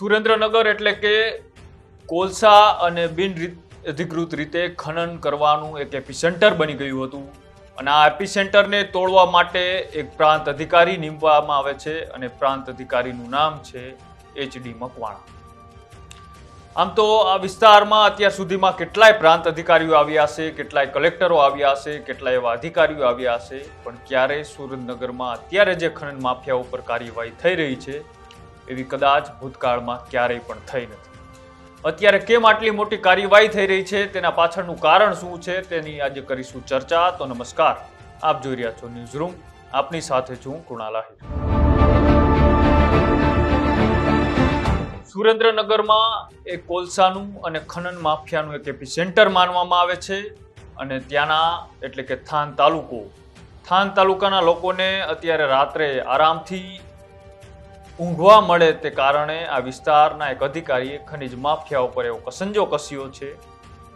સુરેન્દ્રનગર એટલે કે કોલસા અને બિન અધિકૃત રીતે ખનન કરવાનું એક એપિસેન્ટર બની ગયું હતું. અને આ એપિસેન્ટરને તોડવા માટે એક પ્રાંત અધિકારી નીમવામાં આવે છે અને પ્રાંત અધિકારીનું નામ છે એચડી મકવાણા. આમ તો આ વિસ્તારમાં અત્યાર સુધીમાં કેટલાય પ્રાંત અધિકારીઓ આવ્યા હશે, કેટલાય કલેક્ટરો આવ્યા હશે, કેટલાય એવા અધિકારીઓ આવ્યા હશે, પણ ક્યારેય સુરેન્દ્રનગરમાં અત્યારે જે ખનન માફિયા ઉપર કાર્યવાહી થઈ રહી છે એવી કદાચ ભૂતકાળમાં ક્યારેય પણ થઈ નથી. અત્યારે કેમ આટલી મોટી કાર્યવાહી થઈ રહી છે? તેના પાછળનું કારણ શું છે? તેની આજે કરીશું ચર્ચા. તો નમસ્કાર. આપ જોઈ રહ્યા છો ન્યૂઝ રૂમ આપની સાથે છું કૃણાલ સુરેન્દ્રનગરમાં એ કોલસાનું અને ખનન માફિયાનું એક એપિસેન્ટર માનવામાં આવે છે અને ત્યાંના એટલે કે થાન તાલુકો. થાન તાલુકાના લોકોને અત્યારે રાત્રે આરામથી ઊંઘવા મળે તે કારણે આ વિસ્તારના એક અધિકારીએ ખનિજ માફિયા ઉપર એવો કસંજો કસ્યો છે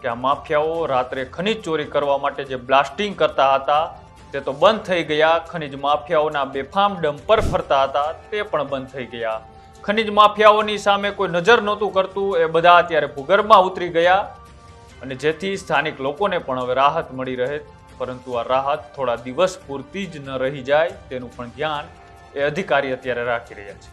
કે આ માફિયાઓ રાત્રે ખનિજ ચોરી કરવા માટે જે બ્લાસ્ટિંગ કરતા હતા, તે તો બંધ થઈ ગયા. ખનિજ માફિયાઓના બેફામ ડમ્પર ફરતા હતા, તે પણ બંધ થઈ ગયા. ખનિજ માફિયાઓની સામે કોઈ નજર નહોતું કરતું, એ બધા અત્યારે ભૂગર્ભમાં ઉતરી ગયા અને જેથી સ્થાનિક લોકોને પણ હવે રાહત મળી રહે. પરંતુ આ રાહત થોડા દિવસ પૂરતી જ ન રહી જાય તેનું પણ ધ્યાન એ અધિકારી અત્યારે રાખી રહ્યા છે.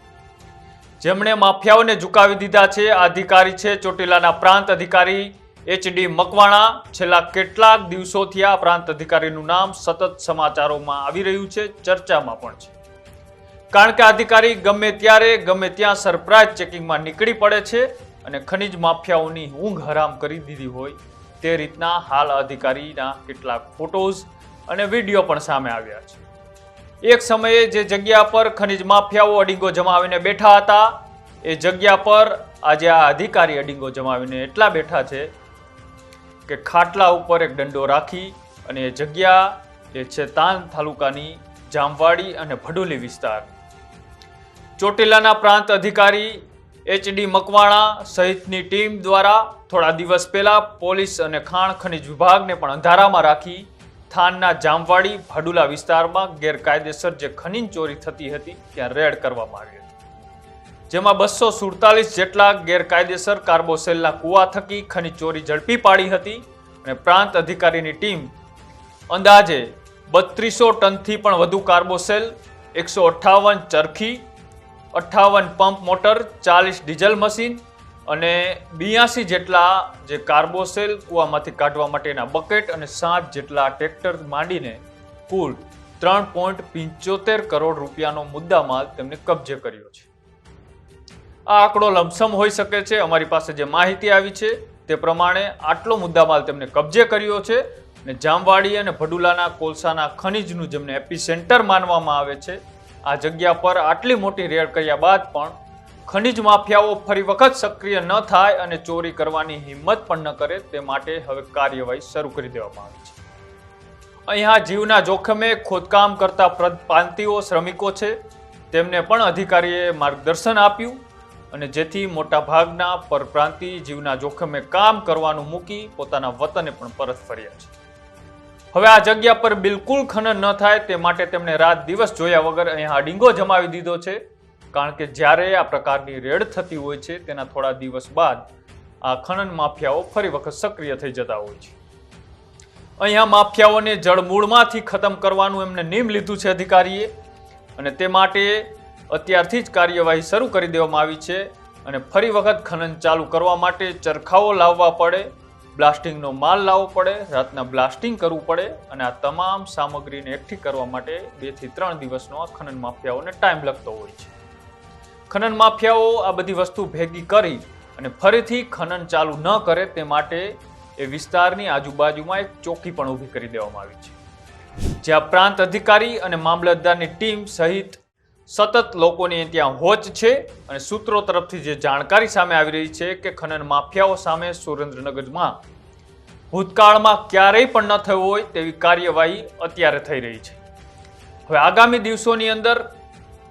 જેમણે માફિયાઓને ઝુકાવી દીધા છે, આ અધિકારી છે ચોટીલાના પ્રાંત અધિકારી એચડી મકવાણા. છેલ્લા કેટલાક દિવસોથી આ પ્રાંત અધિકારીનું નામ સતત સમાચારોમાં આવી રહ્યું છે, ચર્ચામાં પણ છે. કારણ કે અધિકારી ગમે ત્યારે, ગમે ત્યાં સરપ્રાઇઝ ચેકિંગમાં નીકળી પડે છે અને ખનિજ માફિયાઓની ઊંઘ હરામ કરી દીધી હોય તે રીતના હાલ અધિકારીના કેટલાક ફોટોઝ અને વીડિયો પણ સામે આવ્યા છે. એક સમયે જે જગ્યા પર ખનિજ માફિયાઓ અડીંગો જમાવીને બેઠા હતા, એ જગ્યા પર આજે આ અધિકારી અડીંગો જમાવીને એટલા બેઠા છે કે ખાટલા ઉપર એક દંડો રાખી અને એ જગ્યા, એ છે તાન તાલુકાની જામવાડી અને ભડોલી વિસ્તાર. ચોટીલાના પ્રાંત અધિકારી એચડી મકવાણા સહિતની ટીમ દ્વારા થોડા દિવસ પહેલા પોલીસ અને ખાણ ખનિજ વિભાગને પણ અંધારામાં રાખી થાનના જામવાડી ભાડુલા વિસ્તારમાં ગેરકાયદેસર જે ખનીજ ચોરી થતી હતી, ત્યાં રેડ કરવામાં આવી હતી. જેમાં બસો સુડતાલીસ જેટલા ગેરકાયદેસર કાર્બોસેલના કુવા થકી ખનીજ ચોરી ઝડપી પાડી હતી અને પ્રાંત અધિકારીની ટીમ અંદાજે બત્રીસો ટનથી પણ વધુ કાર્બોસેલ, એકસો અઠ્ઠાવન ચરખી, અઠ્ઠાવન પંપ મોટર, ચાલીસ ડીઝલ મશીન અને બિયાસી જેટલા જે કાર્બોસેલ કૂવામાંથી કાઢવા માટેના બકેટ અને સાત જેટલા ટ્રેક્ટર માંડીને કુલ ત્રણ પોઈન્ટ પંચોતેર કરોડ રૂપિયાનો મુદ્દામાલ તેમને કબજે કર્યો છે. આ આંકડો લમસમ હોઈ શકે છે. અમારી પાસે જે માહિતી આવી છે તે પ્રમાણે આટલો મુદ્દામાલ તેમને કબજે કર્યો છે અને જામવાડી અને ભડુલાના કોલસાના ખનીજનું જેમને એપી સેન્ટર માનવામાં આવે છે, આ જગ્યા પર આટલી મોટી રેડ કર્યા બાદ પણ ખનિજ માફિયાઓ ફરી વખત સક્રિય ન થાય અને ચોરી કરવાની હિંમત પણ ન કરે, તે માટે હવે કાર્યવાહી શરૂ કરી દેવામાં આવી છે. અહીંયા જીવના જોખમે ખોદકામ કરતા પ્ર- પ્રાંતિઓ, શ્રમિકો છે. તેમને પણ અધિકારીએ માર્ગદર્શન આપ્યું અને જેથી મોટાભાગના પરપ્રાંતિ જીવના જોખમે કામ કરવાનું મૂકી પોતાના વતને પણ પરત ફર્યા છે. હવે આ જગ્યા પર બિલકુલ ખનન ન થાય, તે માટે તેમણે રાત દિવસ જોયા વગર અહીંયા ડીંગો જમાવી દીધો છે. કારણ કે જ્યારે આ પ્રકારની રેડ થતી હોય છે, તેના થોડા દિવસ બાદ આ ખનન માફિયાઓ ફરી વખત સક્રિય થઈ જતા હોય છે. અહીંયા માફિયાઓને જળમૂળમાંથી ખતમ કરવાનું એમને નિયમ લીધું છે અધિકારીએ, અને તે માટે અત્યારથી જ કાર્યવાહી શરૂ કરી દેવામાં આવી છે, અને ફરી વખત ખનન ચાલુ કરવા માટે ચરખાઓ લાવવા પડે, બ્લાસ્ટિંગનો માલ લાવવો પડે, રાતના બ્લાસ્ટિંગ કરવું પડે, અને આ તમામ સામગ્રીને એકઠી કરવા માટે બેથી ત્રણ દિવસનો આ ખનન માફિયાઓને ટાઈમ લગતો હોય છે. ખનન માફિયાઓ આ બધી વસ્તુ ભેગી કરી અને ફરીથી ખનન ચાલુ ન કરે તે માટે એ વિસ્તારની આજુબાજુમાં એક ચોકી પણ ઊભી કરી દેવામાં આવી છે. જ્યાં પ્રાંત અધિકારી અને મામલતદારની ટીમ સહિત સતત લોકોની ત્યાં હોચ છે અને સૂત્રો તરફથી જે જાણકારી સામે આવી રહી છે કે ખનન માફિયાઓ સામે સુરેન્દ્રનગરમાં ભૂતકાળમાં ક્યારેય પણ ન થયું હોય તેવી કાર્યવાહી અત્યારે થઈ રહી છે. હવે આગામી દિવસોની અંદર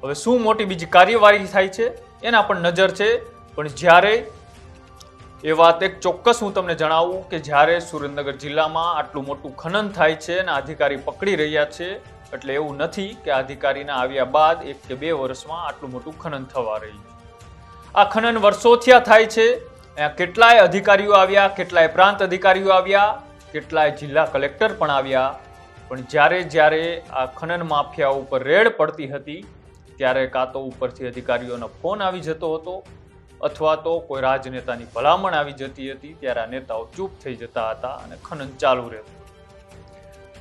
હવે શું મોટી બીજી કાર્યવાહી થાય છે એના પણ નજર છે. પણ જ્યારે એ વાત એક ચોક્કસ હું તમને જણાવું કે જ્યારે સુરેન્દ્રનગર જિલ્લામાં આટલું મોટું ખનન થાય છે અને અધિકારી પકડી રહ્યા છે, એટલે એવું નથી કે અધિકારીના આવ્યા બાદ એક કે બે વર્ષમાં આટલું મોટું ખનન થવા રહ્યું આ ખનન વર્ષોથી આ થાય છે. કેટલાય અધિકારીઓ આવ્યા, કેટલાય પ્રાંત અધિકારીઓ આવ્યા, કેટલાય જિલ્લા કલેક્ટર પણ આવ્યા. પણ જ્યારે જ્યારે આ ખનન માફિયા ઉપર રેડ પડતી હતી ત્યારે કાં તો ઉપરથી અધિકારીઓનો ફોન આવી જતો હતો, અથવા તો કોઈ રાજનેતાની ભલામણ આવી જતી હતી ત્યારે આ નેતાઓ ચૂપ થઈ જતા હતા અને ખનન ચાલુ રહેતું.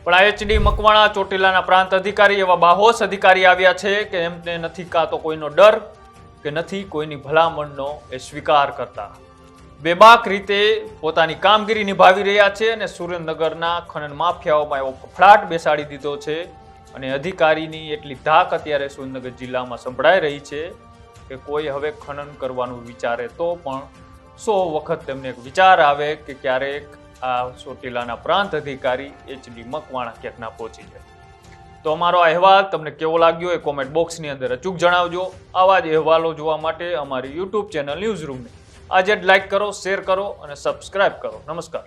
પણ આ એચડી મકવાણા ચોટીલાના પ્રાંત અધિકારી એવા બાહોશ અધિકારી આવ્યા છે કે એમને નથી કાં તો કોઈનો ડર કે નથી કોઈની ભલામણનો એ સ્વીકાર કરતા. બેબાક રીતે પોતાની કામગીરી નિભાવી રહ્યા છે અને સુરેન્દ્રનગરના ખનન માફિયાઓમાં એવો ફફડાટ બેસાડી દીધો છે અને અધિકારીની એટલી ધાક અત્યારે સુરેન્દ્રનગર જિલ્લામાં સંભળાઈ રહી છે કે કોઈ હવે ખનન કરવાનું વિચારે તો પણ સો વખત તેમને એક વિચાર આવે કે ક્યારેક આ ચોટીલાના પ્રાંત અધિકારી એચડી મકવાણા ક્યાંક ના પહોંચી જાય. તો અમારો અહેવાલ તમને કેવો લાગ્યો એ કોમેન્ટ બોક્સની અંદર અચૂક જણાવજો. આવા જ અહેવાલો જોવા માટે અમારી યુટ્યુબ ચેનલ ન્યૂઝ રૂમને આજે જ લાઇક કરો શેર કરો અને સબસ્ક્રાઇબ કરો. નમસ્કાર.